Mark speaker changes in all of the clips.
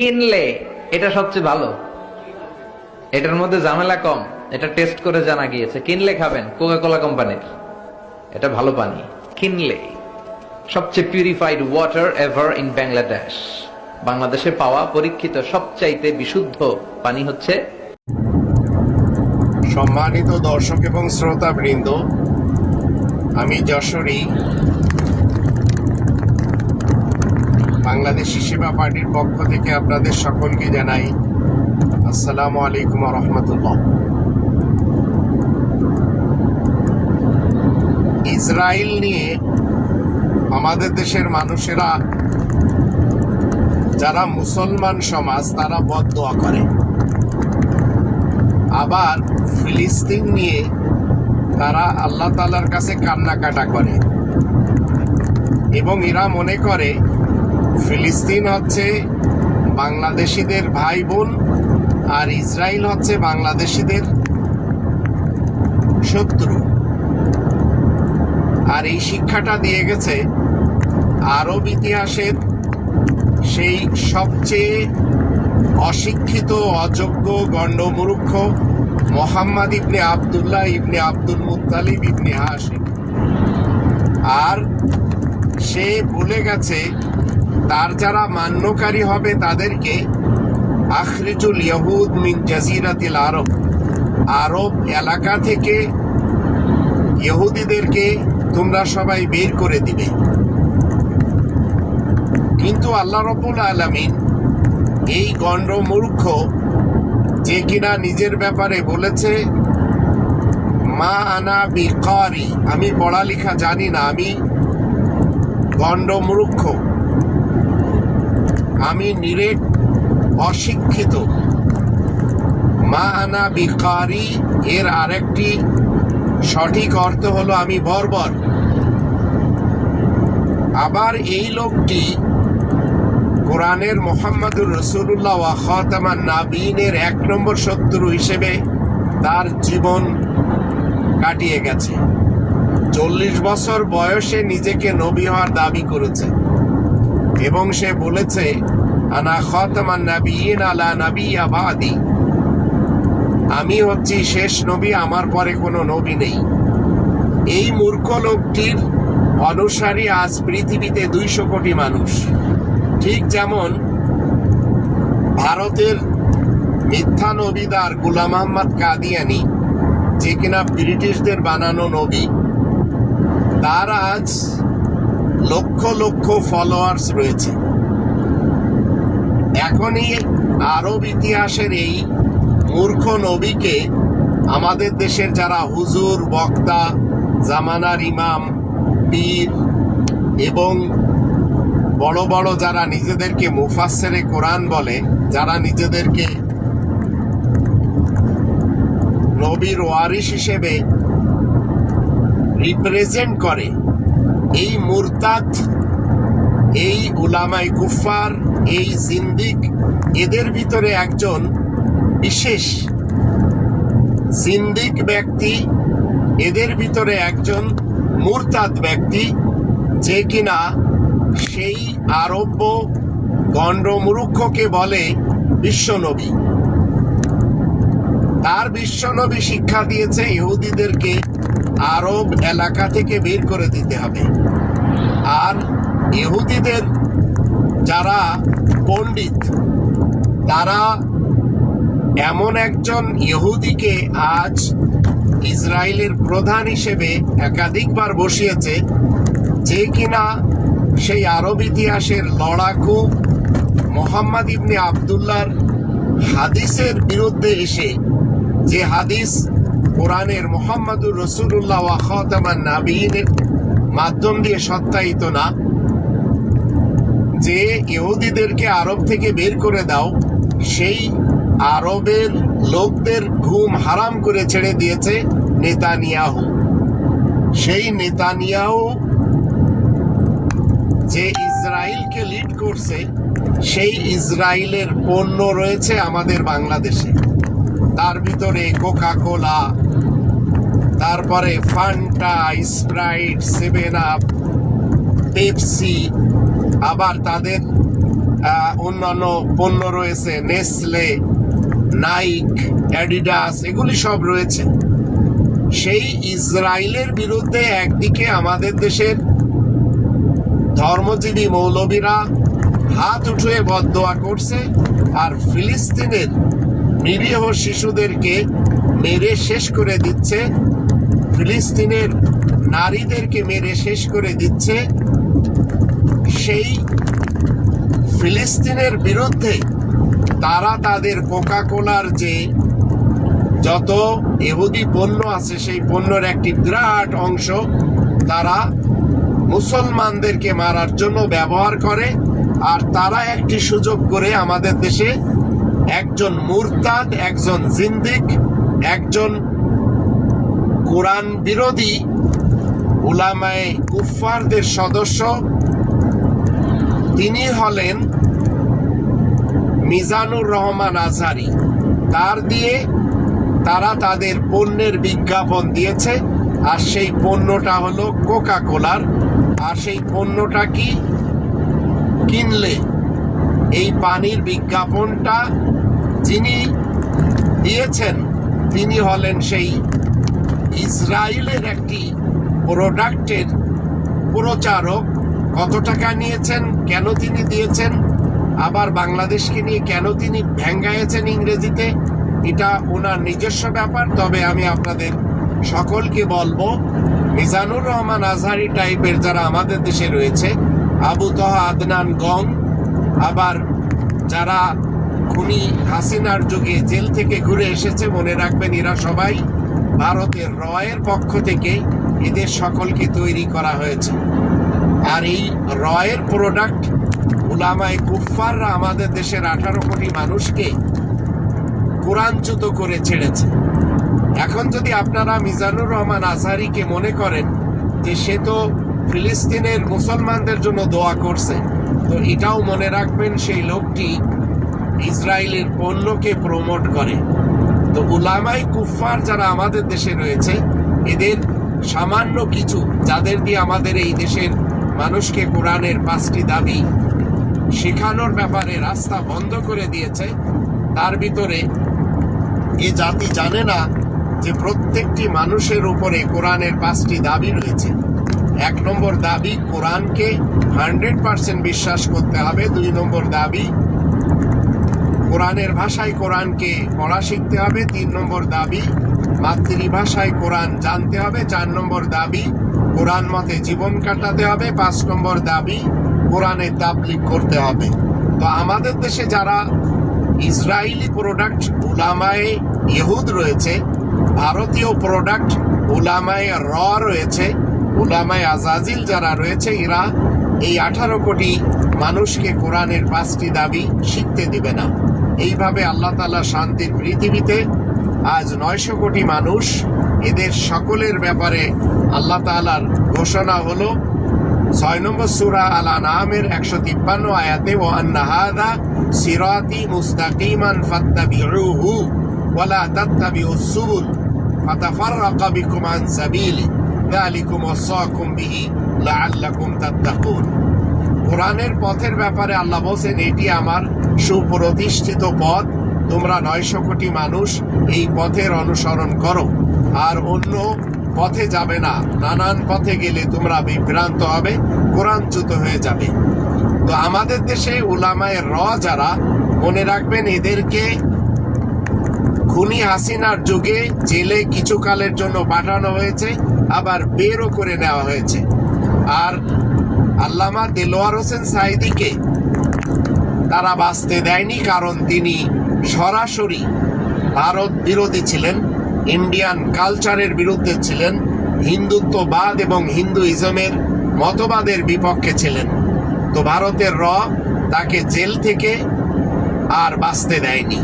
Speaker 1: কিনলে এটা সবচেয়ে ভালো। এটার মধ্যে ঝামেলা কম। এটা টেস্ট করে জানা গিয়েছে। কিনলে খাবেন কোকা কোলা কোম্পানির এটা ভালো পানি। কিনলে সবচেয়ে purified water ever in Bangladesh বাংলাদেশে পাওয়া পরীক্ষিত সবচাইতে বিশুদ্ধ পানি হচ্ছে
Speaker 2: সম্মানিত দর্শক এবং শ্রোতা বৃন্দ আমি যশোরী। বাংলাদেশি সেবা পার্টির পক্ষ থেকে আপনাদের সকলকে জানাই আসসালামু আলাইকুম রহমতুল্লাহ। ইসরায়েল নিয়ে আমাদের দেশের মানুষেরা, যারা মুসলমান সমাজ, তারা বদদোয়া করে। আবার ফিলিস্তিন নিয়ে তারা আল্লাহ তালার কাছে কান্নাকাটা করে। এবং এরা মনে করে ফিলিস্তিন হচ্ছে বাংলাদেশিদের ভাই বোন আর ইসরায়েল হচ্ছে বাংলাদেশিদের শত্রু। আর এই শিক্ষাটা দিয়ে গেছে আরব ইতিহাসের সেই সবচেয়ে অশিক্ষিত, অযোগ্য, গণ্ডমূর্খ Muhammad ibn Abdullah, ibn Abdul Muttalib, ibn Hashim. আর সে বলে গেছে তার যারা মান্যকারী হবে তাদেরকে আখরিজুল ইয়াহুদ মিন জাজিরাতিল আরব। আরব এলাকা থেকে ইহুদিদেরকে তোমরা সবাই বের করে দিবে। কিন্তু আল্লাহ রবুল আলমিন এই গণ্ড মূর্খ যে কিনা নিজের ব্যাপারে বলেছে, মা আনা বিকারি আমি পড়ালেখা জানি না, আমি গণ্ড মূর্খ। আমি নিরেট অশিক্ষিত। মা আনা বিকারি, এর আরেকটি সঠিক অর্থ হলো আমি বর্বর। আবার এই লোকটি কোরআনের মোহাম্মদুর রসুল্লাহ ওয়াহতামান নাবিনের এক নম্বর শত্রু হিসেবে তার জীবন কাটিয়ে গেছে। চল্লিশ বছর বয়সে নিজেকে নবী হওয়ার দাবি করেছে। এবং সে বলেছে, আনা খাতামান নাবিয়িন আলা নাবী আবাদি আমি হচ্ছি শেষ নবী, আমার পরে কোনো নবী নেই। এই মূর্খ লোকটির অনুসারী আজ পৃথিবীতে দুইশো কোটি মানুষ। ঠিক যেমন ভারতের মিথ্যা নবীদার গুলাম আহমদ কাদিয়ানি, যে কিনা ব্রিটিশদের বানানো নবী, তার আজ লক্ষ লক্ষ ফলোয়ার্স রয়েছে। এখনই আরব ইতিহাসের এই মূর্খ নবীকে আমাদের দেশের যারা হুজুর, বক্তা, জামানার ইমাম, পীর এবং বড় বড় যারা নিজেদেরকে মুফাসসেরে কোরআন বলে, যারা নিজেদেরকে নবীর ওয়ারিস হিসেবে রিপ্রেজেন্ট করে এই মুরতাদ, এই উলামাই কুফার এই জিন্দিক, এদের ভিতরে একজন বিশেষ জিন্দিক ব্যক্তি, এদের ভিতরে একজন মুরতাদ ব্যক্তি, যে কিনা সেই আরব্য গণ্ডমূর্খকে বলে বিশ্বনবী তার বিশ্বনবী শিক্ষা দিয়েছে ইহুদিদেরকে আরব এলাকা থেকে বের করে দিতে হবে। আর ইহুদিদের যারা পণ্ডিত, তারা এমন একজন ইহুদিকে আজ ইসরায়েলের প্রধান হিসেবে একাধিকবার বসিয়েছে যে কিনা সেই আরব ইতিহাসের লড়াকু মোহাম্মদ ইবনে আবদুল্লার হাদিসের বিরুদ্ধে এসে যে হাদিস কোরআনের মোহাম্মদুর রসুল্লাহ ওয়াখাতামান নাবিনের মাধ্যম দিয়ে সত্যায়িত না, যে ইহুদিদেরকে আরব থেকে বের করে দাও, সেই আরবের লোকদের ঘুম হারাম করে ছেড়ে দিয়েছে নেতানিয়াহু। সেই নেতানিয়াহু যে ইসরায়েলকে লিড করছে, সেই ইসরায়েলের পণ্য রয়েছে আমাদের বাংলাদেশে। তার ভিতরে কোকা কোলা তারপরে Fanta Sprite seven up Pepsi আবার তাদের অন্যান্য পণ্য রয়েছে নেসলে নাইক অ্যাডিডাস এগুলি সব রয়েছে। সেই ইসরায়েলের বিরুদ্ধে একদিকে আমাদের দেশের ধর্মজীবী মৌলবীরা হাত উঠে বদোয়া করছে, আর ফিলিস্তিনের নিরীহ শিশুদেরকে মেরে শেষ করে দিচ্ছে, ফিলিস্তিনের নারীদেরকে মেরে শেষ করে দিচ্ছে, সেই ফিলিস্তিনের বিরুদ্ধে তারা তাদের কোকা কোলার যে যত এহুদি পণ্য আছে, সেই পণ্যের একটি বিরাট অংশ তারা মুসলমানদেরকে মারার জন্য ব্যবহার করে, আর তারা একটি সুযোগ করে আমাদের দেশে একজন মুরতাদ, একজন জিন্দিক, একজন কোরআন বিরোধী, উলামায়ে কুফফারদের সদস্য। তিনি হলেন মিজানুর রহমান আজহারি। তার দিয়ে তারা তাদের পণ্যের বিজ্ঞাপন দিয়েছে। আর সেই পণ্যটা হলো কোকা কোলার আর সেই পণ্যটা কি? কিনলে। এই পানির বিজ্ঞাপনটা যিনি দিয়েছেন, তিনি হলেন সেই ইসরায়েলের একটি প্রোডাক্টের প্রচারক। কত টাকা নিয়েছেন, কেন তিনি দিয়েছেন, আবার বাংলাদেশকে নিয়ে কেন তিনি ভ্যাঙ্গাইয়েছেন ইংরেজিতে, এটা ওনার নিজস্ব ব্যাপার। তবে আমি আপনাদের সকলকে বলব, মিজানুর রহমান আজহারি টাইপের যারা আমাদের দেশে রয়েছে, আবু তহা আদনান গং, আবার যারা খুনি হাসিনার যুগে জেল থেকে ঘুরে এসেছে, মনে রাখবেন এরা সবাই ভারতের রয়ের পক্ষ থেকে এদের সকলকে তৈরি করা হয়েছে। আর এই রয়ের প্রোডাক্ট উলামায় কুফফাররা আমাদের দেশের আঠারো কোটি মানুষকে কোরআনচ্যুত করে ছেড়েছে। এখন যদি আপনারা মিজানুর রহমান আজহারিকে মনে করেন যে সে তো ফিলিস্তিনের মুসলমানদের জন্য দোয়া করছে, তো এটাও মনে রাখবেন সেই লোকটি ইসরায়েলের পণ্যকে প্রমোট করে। তো উলামাই কুফফার যারা আমাদের দেশে রয়েছে, এদের সামান্য কিছু, যাদের দিয়ে আমাদের এই দেশের মানুষকে কোরআনের পাঁচটি দাবি শেখানোর ব্যাপারে রাস্তা বন্ধ করে দিয়েছে, তার ভিতরে এ জাতি জানে না যে প্রত্যেকটি মানুষের উপরে কোরআনের পাঁচটি দাবি রয়েছে। এক নম্বর দাবি, কোরআনকে হান্ড্রেড পার্সেন্ট বিশ্বাস করতে হবে। দুই নম্বর দাবি কোরআনের ভাষায় কোরআনকে পড়া শিখতে হবে, তিন নম্বর দাবি, মাতৃভাষায় কোরআন জানতে হবে, চার নম্বর দাবি, কোরআন মতে জীবন কাটাতে হবে, পাঁচ নম্বর দাবি কোরআনের তাবলিগ করতে হবে। তো আমাদের দেশে যারা ইসরায়েলি প্রোডাক্ট উলামায়ে ইহুদ রয়েছে, ভারতীয় প্রোডাক্ট উলামায়ে র রয়েছে, উলামায়ে আজাজিল যারা রয়েছে, এরা এই আঠারো কোটি মানুষকে কোরআনের পাঁচটি দাবি শিখতে দিবে না। এইভাবে আল্লাহ তালা শান্তির পৃথিবীতে আজ নয়শো কোটি মানুষ এদের সকলের ব্যাপারে আল্লাহ তালার ঘোষণা হলো, ছয় নম্বর সুরা আল আনামের একশো তিপ্পান্ন আয়াতে ও আন্নাহাদা সিরাতি মুস্তাকিমান ফাত্তাবিউহু ওয়ালা তাত্তাবিউস সুবুল ফাতাফাররাকা বিকুম আন সাবিলি, যালিকুম ওয়াসাকুম বিহি লাআল্লাকুম তাত্তাকুন। কোরআনের পথের ব্যাপারে আল্লাহ বলছেন, এটি আমার সুপ্রতিষ্ঠিত পথ। তোমরা নয়শো কোটি মানুষ এই পথের অনুসরণ করো। আর অন্য পথে যাবে না। নানান পথে গেলে তোমরা বিভ্রান্ত হবে, কোরআনচ্যুত হয়ে যাবে। তো আমাদের দেশে উলামায়ের র যারা, মনে রাখবেন, এদেরকে খুনি হাসিনার যুগে জেলে কিছু কালের জন্য পাঠানো হয়েছে, আবার বেরও করে নেওয়া হয়েছে। আর আল্লামা দেলোয়ার হোসেন সাইদিকে তারা বাঁচতে দেয়নি কারণ তিনি সরাসরি ভারত বিরোধী ছিলেন, ইন্ডিয়ান কালচারের বিরুদ্ধে ছিলেন, হিন্দুত্ববাদ এবং হিন্দুইজমের মতবাদের বিপক্ষে ছিলেন। তো ভারতের র তাকে জেল থেকে আর বাঁচতে দেয়নি।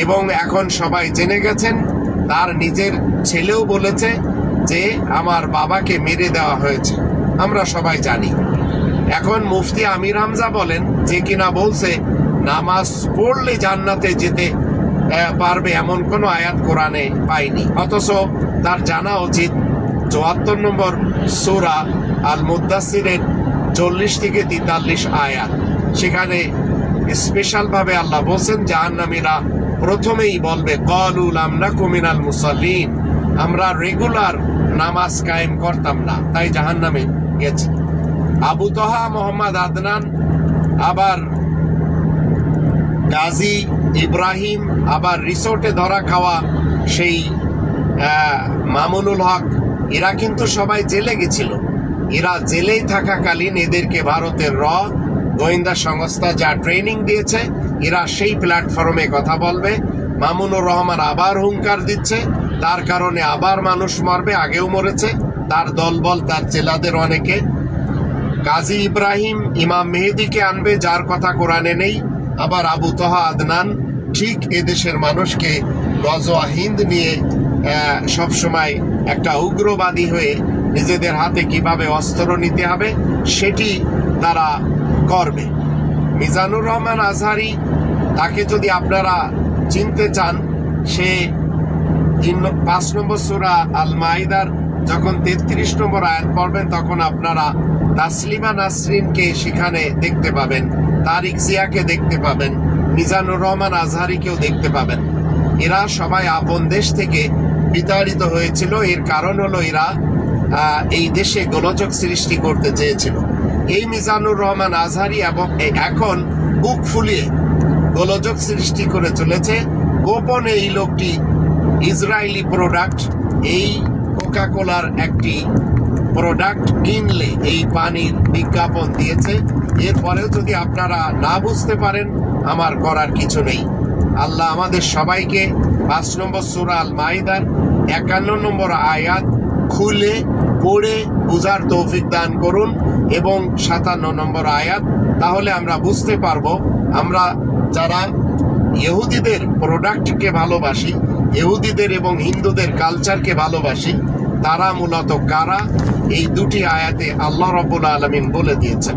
Speaker 2: এবং এখন সবাই জেনে গেছেন, তার নিজের ছেলেও বলেছে যে, আমার বাবাকে মেরে দেওয়া হয়েছে। আমরা সবাই জানি। এখন মুফতি আমির হামজা বলেন, যে কিনা বলছে, নামাজ পড়লে জান্নাতে যেতে পারবে এমন কোন আয়াত কোরআনে পাইনি। অথচ তার জানা উচিত, চুয়াত্তর নম্বর সুরা আল মুদাসিরের চল্লিশ থেকে তেতাল্লিশ আয়াত। সেখানে স্পেশালভাবে আল্লাহ বলছেন, জাহান্নামীরা প্রথমেই বলবে কলুল আমরা কুমিনাল মুসল্লিন। আমরা রেগুলার নামাজ কায়েম করতাম না, তাই জাহান্নামে গেছি আবু তহা, মোহাম্মদ আদনান, আবার গাজী ইব্রাহিম, আবার রিসোর্টে ধরা খাওয়া সেই মামুনুল হক, এরা কিন্তু সবাই জেলে গেছিল। এরা জেলেই থাকাকালীন এদেরকে ভারতের র গোয়েন্দা সংস্থা যা ট্রেনিং দিয়েছে, এরা সেই প্ল্যাটফর্মে কথা বলবে। মামুনুর রহমান আবার হুঙ্কার দিচ্ছে, তার কারণে আবার মানুষ মরবে, আগেও মরেছে। তার দলবল, তার জেলাদের অনেকে। কাজী ইব্রাহিম ইমাম মেহেদিকে আনবে, যার কথা কোরআনে নেই। আবার আবু তহা আদনান, ঠিক এদেশের মানুষকে গজওয়া হিন্দ নিয়ে সব সময় একটা উগ্রবাদী হয়ে নিজেদের হাতে কীভাবে অস্ত্র নিতে হবে, সেটি তারা করবে। মিজানুর রহমান আজহারি, তাকে যদি আপনারা চিনতে চান, সে পাঁচ নম্বর সুরা আল মাইদার যখন তেত্রিশ নম্বর আয়াত পড়বেন, তখন আপনারা তাসলিমা নাসরিনকে সেখানে দেখতে পাবেন, তারিক জিয়াকে দেখতে পাবেন, মিজানুর রহমান আজহারিকেও দেখতে পাবেন। এরা সবাই আপন দেশ থেকে বিতাড়িত হয়েছিল। এর কারণ হলো এরা এই দেশে গোলযোগ সৃষ্টি করতে চেয়েছিল। এই মিজানুর রহমান আজহারি এবং এখন বুক ফুলিয়ে গোলযোগ সৃষ্টি করে চলেছে। গোপনে এই লোকটি ইসরায়েলি প্রোডাক্ট এই কোকা কোলার একটি প্রোডাক্ট কিনলে এই পানির বিজ্ঞাপন দিয়েছে। এরপরেও যদি আপনারা না বুঝতে পারেন, আমার করার কিছু নেই। আল্লাহ আমাদের সবাইকে পাঁচ নম্বর সুরা আল মাইদার একান্ন নম্বর আয়াত খুলে পড়ে বুঝার তৌফিক দান করুন এবং সাতান্ন নম্বর আয়াত, তাহলে আমরা বুঝতে পারব, আমরা যারা ইহুদিদের প্রোডাক্টকে ভালোবাসি, ইহুদিদের এবং হিন্দুদের কালচারকে ভালোবাসি তারা মূলত কারা? এই দুটি আয়াতে আল্লাহ রবুল আলমিন বলে দিয়েছেন।